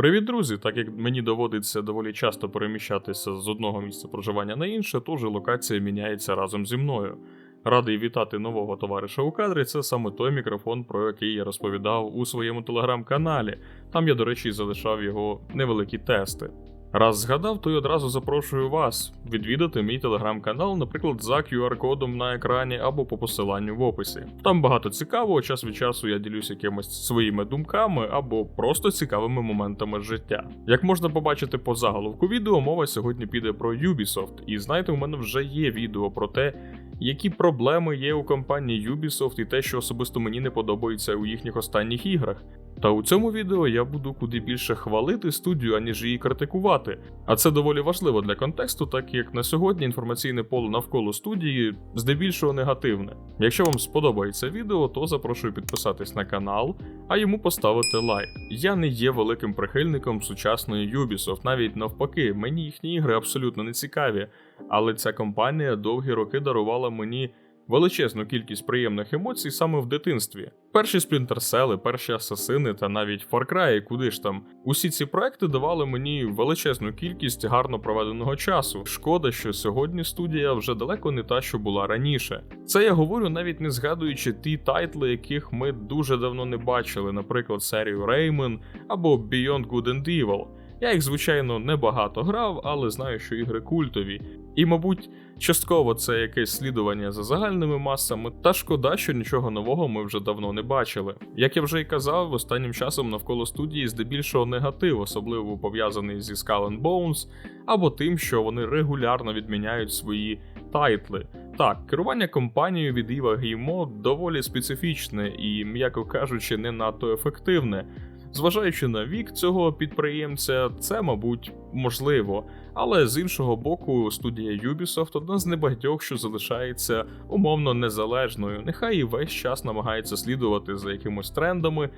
Привіт, друзі! Так як мені доводиться доволі часто переміщатися з одного місця проживання на інше, тож і локація міняється разом зі мною. Радий вітати нового товариша у кадрі. Це саме той мікрофон, про який я розповідав у своєму телеграм-каналі. Там я, до речі, залишав його невеликі тести. Раз згадав, то й одразу запрошую вас відвідати мій телеграм-канал, наприклад, за QR-кодом на екрані або по посиланню в описі. Там багато цікавого, час від часу я ділюсь якимись своїми думками або просто цікавими моментами життя. Як можна побачити по заголовку відео, мова сьогодні піде про Ubisoft, і знаєте, у мене вже є відео про те, які проблеми є у компанії Ubisoft і те, що особисто мені не подобається у їхніх останніх іграх. Та у цьому відео я буду куди більше хвалити студію, аніж її критикувати. А це доволі важливо для контексту, так як на сьогодні інформаційне поле навколо студії здебільшого негативне. Якщо вам сподобається відео, то запрошую підписатись на канал, а йому поставити лайк. Я не є великим прихильником сучасної Ubisoft, навіть навпаки, мені їхні ігри абсолютно не цікаві, але ця компанія довгі роки дарувала мені величезну кількість приємних емоцій саме в дитинстві. Перші Cell, перші Асасини та навіть Far Cry, куди ж там. Усі ці проекти давали мені величезну кількість гарно проведеного часу. Шкода, що сьогодні студія вже далеко не та, що була раніше. Це я говорю навіть не згадуючи ті тайтли, яких ми дуже давно не бачили, наприклад, серію Rayman або Beyond Good and Evil. Я їх, звичайно, небагато грав, але знаю, що ігри культові. І, мабуть, частково це якесь слідування за загальними масами, та шкода, що нічого нового ми вже давно не бачили. Як я вже й казав, останнім часом навколо студії здебільшого негатив, особливо пов'язаний зі Skull and Bones, або тим, що вони регулярно відміняють свої тайтли. Так, керування компанією від Іва Геймо доволі специфічне і, м'яко кажучи, не надто ефективне. Зважаючи на вік цього підприємця, це, мабуть, можливо. Але з іншого боку, студія Ubisoft одна з небагатьох, що залишається умовно незалежною, нехай і весь час намагається слідувати за якимось трендами,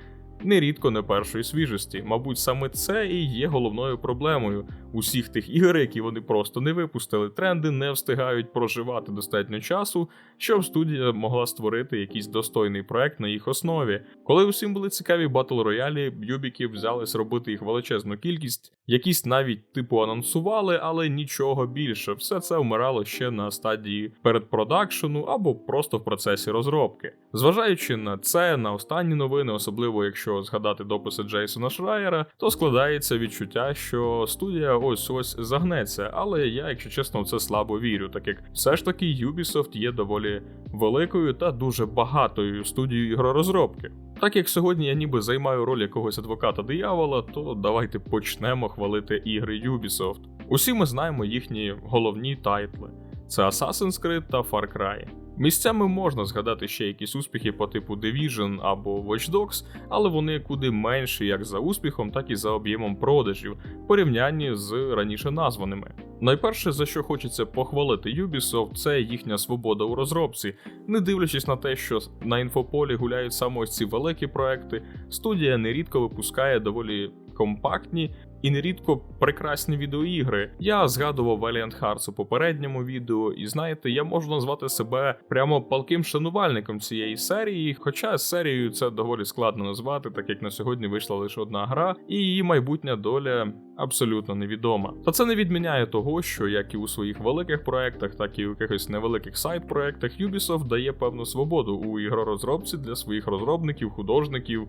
нерідко не першої свіжості. Мабуть, саме це і є головною проблемою усіх тих ігор, які вони просто не випустили. Тренди не встигають проживати достатньо часу, щоб студія могла створити якийсь достойний проект на їх основі. Коли усім були цікаві батл роялі, юбіки взялись робити їх величезну кількість, якісь навіть типу анонсували, але нічого більше. Все це вмирало ще на стадії передпродакшену або просто в процесі розробки. Зважаючи на це, на останні новини, особливо якщо згадати дописи Джейсона Шрайера, то складається відчуття, що студія ось ось загнеться. Але я, якщо чесно, в це слабо вірю, так як все ж таки Ubisoft є доволі великою та дуже багатою студією ігророзробки. Так як сьогодні я ніби займаю роль якогось адвоката диявола, то давайте почнемо хвалити ігри Ubisoft. Усі ми знаємо їхні головні тайтли: це Assassin's Creed та Far Cry. Місцями можна згадати ще якісь успіхи по типу Division або Watch Dogs, але вони куди менші як за успіхом, так і за об'ємом продажів, в порівнянні з раніше названими. Найперше, за що хочеться похвалити Ubisoft, це їхня свобода у розробці. Не дивлячись на те, що на інфополі гуляють саме ось ці великі проекти, студія нерідко випускає доволі компактні і нерідко прекрасні відеоігри. Я згадував Valiant Hearts у попередньому відео, і знаєте, я можу назвати себе прямо палким шанувальником цієї серії, хоча серією це доволі складно назвати, так як на сьогодні вийшла лише одна гра, і її майбутня доля абсолютно невідома. Та це не відміняє того, що як і у своїх великих проектах, так і у якихось невеликих сайт-проектах Ubisoft дає певну свободу у ігророзробці для своїх розробників, художників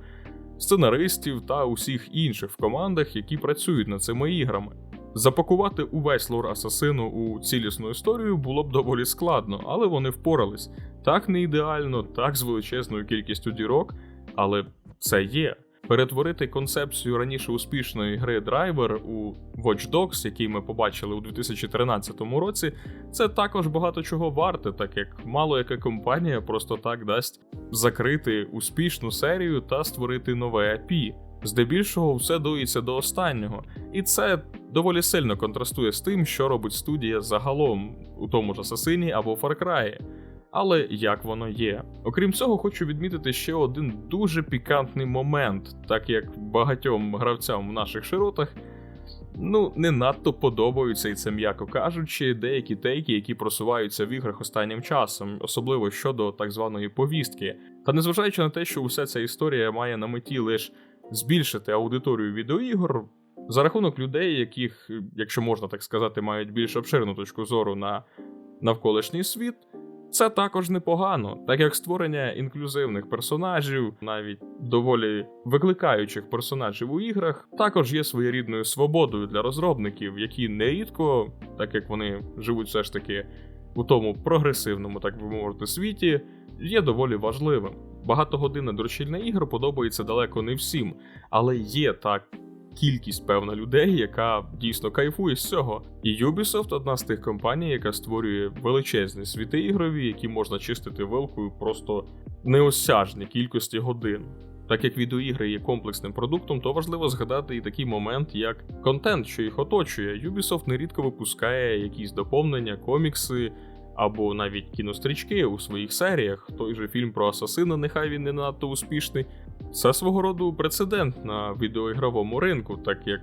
сценаристів та усіх інших в командах, які працюють над цими іграми. Запакувати увесь лор асасину у цілісну історію було б доволі складно, але вони впорались. Так не ідеально, так з величезною кількістю дірок, але це є. Перетворити концепцію раніше успішної гри Driver у Watch Dogs, який ми побачили у 2013 році, це також багато чого варте, так як мало яка компанія просто так дасть закрити успішну серію та створити нове IP. Здебільшого все доїться до останнього, і це доволі сильно контрастує з тим, що робить студія загалом у тому ж Асасині або Far Cry. Але як воно є. Окрім цього, хочу відмітити ще один дуже пікантний момент, так як багатьом гравцям в наших широтах. Ну, не надто подобаються, і це м'яко кажучи, деякі тейки, які просуваються в іграх останнім часом, особливо щодо так званої повістки. Та незважаючи на те, що уся ця історія має на меті лише збільшити аудиторію відеоігор, За рахунок людей, яких, якщо можна так сказати, мають більш обширну точку зору на навколишній світ, це також непогано, так як створення інклюзивних персонажів, навіть доволі викликаючих персонажів у іграх, також є своєрідною свободою для розробників, які нерідко, так як вони живуть все ж таки у тому прогресивному, так би мовити, світі, є доволі важливим. Багатогодинне доручільне ігор подобається далеко не всім, але є так кількість певна людей, яка дійсно кайфує з цього. І Ubisoft одна з тих компаній, яка створює величезні світи ігрові, які можна чистити вилкою просто неосяжні кількості годин. Так як відеоігри є комплексним продуктом, то важливо згадати і такий момент, як контент, що їх оточує. Ubisoft нерідко випускає якісь доповнення, комікси або навіть кінострічки у своїх серіях. Той же фільм про Асасина, нехай він не надто успішний. Це свого роду прецедент на відеоігровому ринку, так як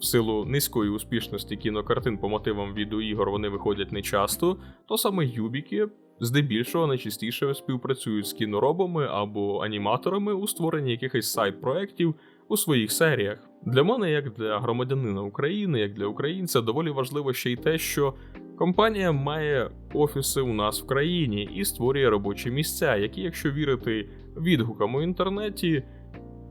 в силу низької успішності кінокартин по мотивам відеоігор вони виходять не часто, то саме Юбіки здебільшого найчастіше співпрацюють з кіноробами або аніматорами у створенні якихось сайт-проєктів у своїх серіях. Для мене, як для громадянина України, як для українця, доволі важливо ще й те, що компанія має офіси у нас в країні і створює робочі місця, які, якщо вірити відгукам у інтернеті,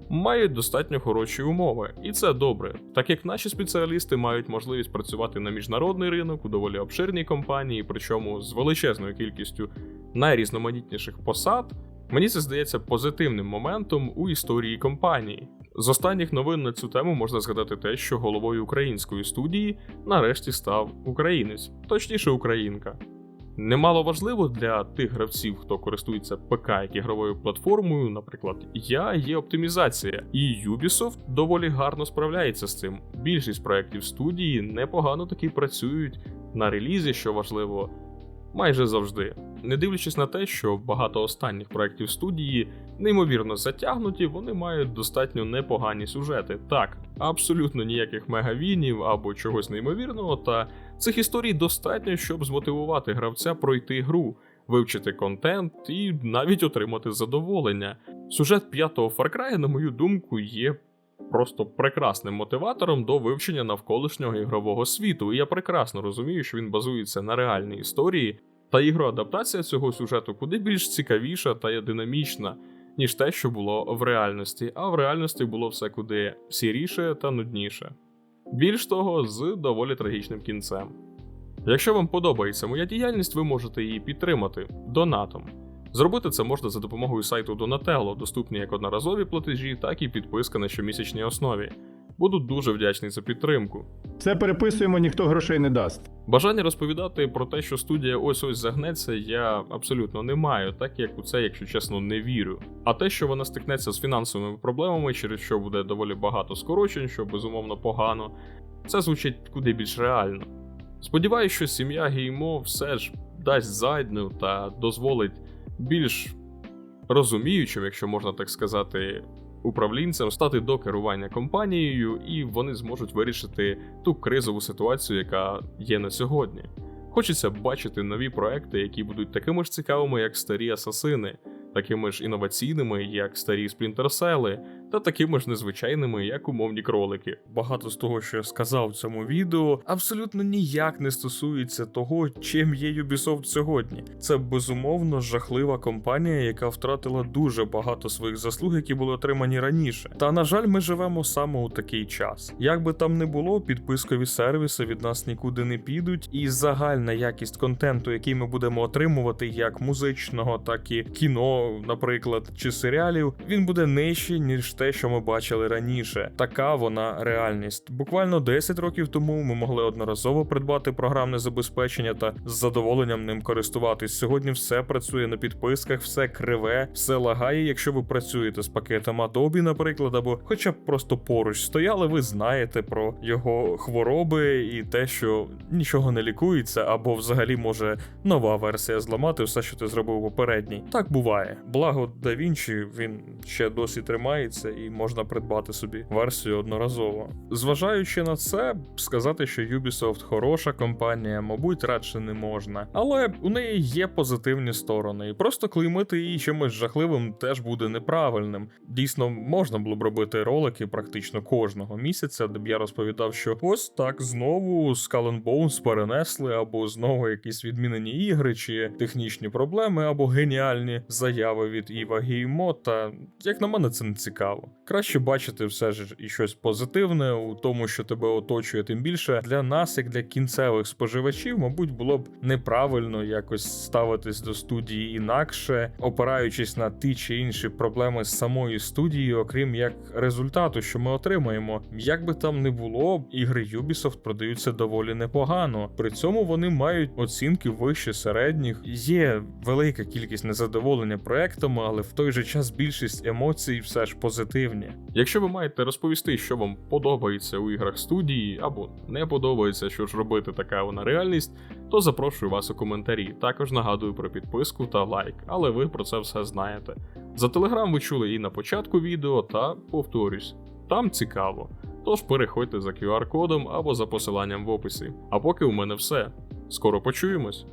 мають достатньо хороші умови, і це добре, так як наші спеціалісти мають можливість працювати на міжнародний ринок у доволі обширній компанії, причому з величезною кількістю найрізноманітніших посад. Мені це здається позитивним моментом у історії компанії. З останніх новин на цю тему можна згадати те, що головою української студії нарешті став українець, точніше українка. Немало важливо для тих гравців, хто користується ПК як ігровою платформою, наприклад, я є оптимізація, і Ubisoft доволі гарно справляється з цим. Більшість проєктів студії непогано таки працюють на релізі, що важливо, майже завжди. Не дивлячись на те, що багато останніх проєктів студії неймовірно затягнуті, вони мають достатньо непогані сюжети. Так, абсолютно ніяких мегавінів або чогось неймовірного, та цих історій достатньо, щоб змотивувати гравця пройти гру, вивчити контент і навіть отримати задоволення. Сюжет п'ятого Far Cry, на мою думку, є. Просто прекрасним мотиватором до вивчення навколишнього ігрового світу, і я прекрасно розумію, що він базується на реальній історії, та ігроадаптація цього сюжету куди більш цікавіша та є динамічна, ніж те, що було в реальності, а в реальності було все куди сіріше та нудніше. Більш того, з доволі трагічним кінцем. Якщо вам подобається моя діяльність, ви можете її підтримати донатом. Зробити це можна за допомогою сайту Donatello, доступні як одноразові платежі, так і підписка на щомісячній основі. Буду дуже вдячний за підтримку. Все переписуємо, ніхто грошей не дасть. Бажання розповідати про те, що студія ось ось загнеться, я абсолютно не маю, так як у це, якщо чесно, не вірю. А те, що вона стикнеться з фінансовими проблемами, через що буде доволі багато скорочень, що безумовно погано, це звучить куди більш реально. Сподіваюсь, що сім'я Геймо все ж дасть задню та дозволить більш розуміючим, якщо можна так сказати, управлінцям стати до керування компанією, і вони зможуть вирішити ту кризову ситуацію, яка є на сьогодні. Хочеться бачити нові проекти, які будуть такими ж цікавими, як старі асасини, такими ж інноваційними, як старі сплінтерсели, та такими ж незвичайними, як умовні кролики. Багато з того, що я сказав в цьому відео, абсолютно ніяк не стосується того, чим є Ubisoft сьогодні. Це безумовно жахлива компанія, яка втратила дуже багато своїх заслуг, які були отримані раніше. Та на жаль, ми живемо саме у такий час. Як би там не було, підпискові сервіси від нас нікуди не підуть, і загальна якість контенту, який ми будемо отримувати, як музичного, так і кіно, наприклад, чи серіалів, він буде нижче, ніж те, що ми бачили раніше. Така вона реальність. Буквально 10 років тому ми могли одноразово придбати програмне забезпечення та з задоволенням ним користуватись. Сьогодні все працює на підписках, все криве, все лагає. Якщо ви працюєте з пакетом Adobe, наприклад, або хоча б просто поруч стояли, ви знаєте про його хвороби і те, що нічого не лікується, або взагалі може нова версія зламати все, що ти зробив попередній. Так буває. Благо, Вінчі він ще досі тримається з'являється, і можна придбати собі версію одноразово. Зважаючи на це, сказати, що Ubisoft хороша компанія, мабуть, радше не можна. Але у неї є позитивні сторони, і просто клеймити її чимось жахливим теж буде неправильним. Дійсно, можна було б робити ролики практично кожного місяця, де б я розповідав, що ось так знову Skull Bones перенесли, або знову якісь відмінені ігри, чи технічні проблеми, або геніальні заяви від Іва Геймота. Як на мене, це не цікаво. Краще бачити все ж і щось позитивне у тому, що тебе оточує, тим більше для нас, як для кінцевих споживачів, мабуть, було б неправильно якось ставитись до студії інакше, опираючись на ті чи інші проблеми з самої студії, окрім як результату, що ми отримаємо. Як би там не було, ігри Ubisoft продаються доволі непогано. При цьому вони мають оцінки вище середніх. Є велика кількість незадоволення проектами, але в той же час більшість емоцій все ж позитивні. Якщо ви маєте розповісти, що вам подобається у іграх студії або не подобається, що ж робити, така вона реальність, то запрошую вас у коментарі. Також нагадую про підписку та лайк, але ви про це все знаєте. За телеграм ви чули і на початку відео, та повторюсь, там цікаво. Тож переходьте за QR-кодом або за посиланням в описі. А поки у мене все. Скоро почуємось.